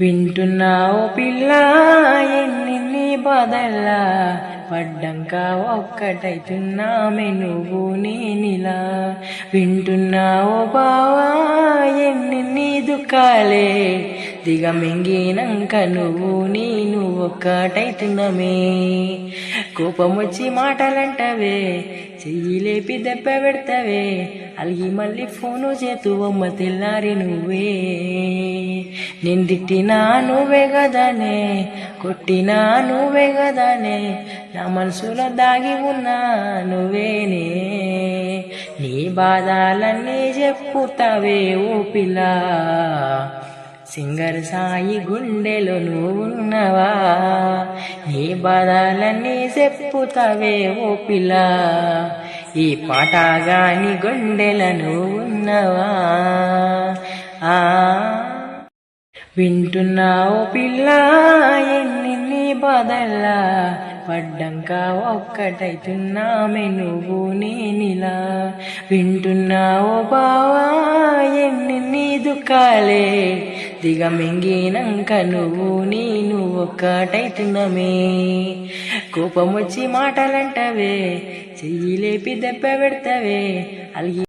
వింటున్నావు పిల్ల ఎన్ని బాధల్లా పడ్డంక ఒక్కటైతున్నామే నువ్వు నేనిలా. వింటున్నావు బావా ఎన్ని దుఃఖాలే? దిగమింగినంక నువ్వు నేను ఒక్కటైతున్నామే. కోపం వచ్చి మాటలంటవే చెయ్యి లేపి దెబ్బ పెడతావే. అలిగి మళ్ళీ ఫోను చేతు తెల్లారి నువ్వే. నేను తిట్టినా నువ్వే గదనే కొట్టినా నువ్వే గదనే నా మనసులో దాగి ఉన్నా నువ్వేనే నీ బాధాలన్నీ చెప్పుతావే ఓ పిల్ల సింగర్ సాయి గుండెలో నువ్వున్నవా నీ బాధలన్నీ చెప్పుతావే ఓ పిల్ల ఈ పాట గాని గుండెల నువ్వున్నవా ఆ వింటున్నావు పిల్ల ఎన్ని బాధల్లా. పడ్డంక ఒక్కటైతున్నామే నువ్వు నేనిలా. వింటున్నావు బావా ఎన్ని దుఃఖాలే. దిగమింగినంక నువ్వు నేను ఒక్కటైతున్నామే. కోపం వచ్చి మాటలంటవే చెయ్యి లేపి దెబ్బ పెడతావే. అలిగి